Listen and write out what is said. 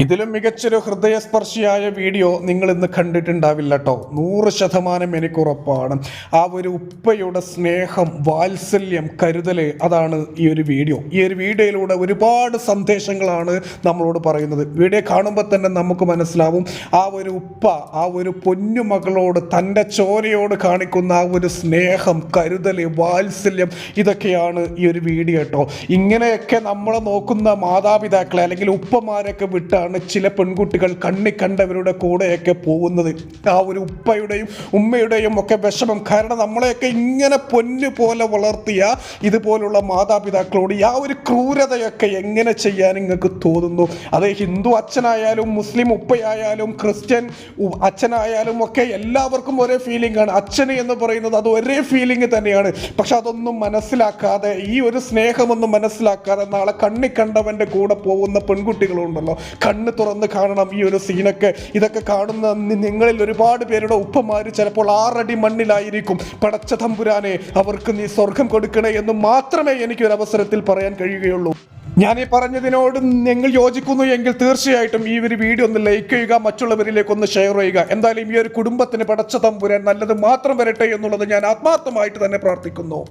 ഇതിലും മികച്ചൊരു ഹൃദയസ്പർശിയായ വീഡിയോ നിങ്ങൾ ഇന്ന് കണ്ടിട്ടുണ്ടാവില്ല കേട്ടോ നൂറ് ശതമാനം എനിക്ക് ഉറപ്പാണ്. ആ ഒരു ഉപ്പയുടെ സ്നേഹം വാത്സല്യം കരുതൽ അതാണ് ഈ ഒരു വീഡിയോ. ഈ ഒരു വീഡിയോയിലൂടെ ഒരുപാട് സന്ദേശങ്ങളാണ് നമ്മളോട് പറയുന്നത്. വീഡിയോ കാണുമ്പോൾ തന്നെ നമുക്ക് മനസ്സിലാവും ആ ഒരു ഉപ്പ ആ ഒരു പൊന്നുമകളോട് തന്റെ ചോരയോട് കാണിക്കുന്ന ആ ഒരു സ്നേഹം കരുതൽ വാത്സല്യം ഇതൊക്കെയാണ് ഈ ഒരു വീഡിയോ കേട്ടോ. ഇങ്ങനെയൊക്കെ നമ്മളെ നോക്കുന്ന മാതാപിതാക്കളെ അല്ലെങ്കിൽ ഉപ്പമാരൊക്കെ വിട്ടാണ് ചില പെൺകുട്ടികൾ കണ്ണി കണ്ടവരുടെ കൂടെയൊക്കെ പോകുന്നത്. ആ ഒരു ഉപ്പയുടെയും ഉമ്മയുടെയും ഒക്കെ വിഷമം കാരണം നമ്മളെയൊക്കെ ഇങ്ങനെ പൊന്നു പോലെ വളർത്തിയ ഇതുപോലുള്ള മാതാപിതാക്കളോട് ആ ഒരു ക്രൂരതയൊക്കെ എങ്ങനെ ചെയ്യാൻ നിങ്ങൾക്ക് തോന്നുന്നു? അത് ഹിന്ദു അച്ഛനായാലും മുസ്ലിം ഉപ്പയായാലും ക്രിസ്ത്യൻ അച്ഛനായാലും ഒക്കെ എല്ലാവർക്കും ഒരേ ഫീലിംഗ് ആണ്. അച്ഛന് എന്ന് പറയുന്നത് അത് ഒരേ ഫീലിംഗ് തന്നെയാണ്. പക്ഷെ അതൊന്നും മനസ്സിലാക്കാതെ ഈ ഒരു സ്നേഹമൊന്നും മനസ്സിലാക്കാതെ നാളെ കണ്ണി കണ്ടവന്റെ കൂടെ പോകുന്ന പെൺകുട്ടികളുണ്ടല്ലോ. കണ്ണ് തുറന്ന് കാണണം ഈ ഒരു സീനൊക്കെ. ഇതൊക്കെ കാണുന്ന നിങ്ങളിൽ ഒരുപാട് പേരുടെ ഉപ്പമാർ ചിലപ്പോൾ ആറടി മണ്ണിലായിരിക്കും. പടച്ച തമ്പുരാനെ അവർക്ക് നീ സ്വർഗം കൊടുക്കണേ എന്ന് മാത്രമേ എനിക്ക് ഒരു അവസരത്തിൽ പറയാൻ കഴിയുകയുള്ളൂ. ഞാൻ ഈ പറഞ്ഞതിനോട് നിങ്ങൾ യോജിക്കുന്നു എങ്കിൽ തീർച്ചയായിട്ടും ഈ ഒരു വീഡിയോ ഒന്ന് ലൈക്ക് ചെയ്യുക മറ്റുള്ളവരിലേക്ക് ഒന്ന് ഷെയർ ചെയ്യുക. എന്തായാലും ഈ ഒരു കുടുംബത്തിന് പടച്ച തമ്പുരാൻ നല്ലത് മാത്രം വരട്ടെ എന്നുള്ളത് ഞാൻ ആത്മാർത്ഥമായിട്ട് തന്നെ പ്രാർത്ഥിക്കുന്നു.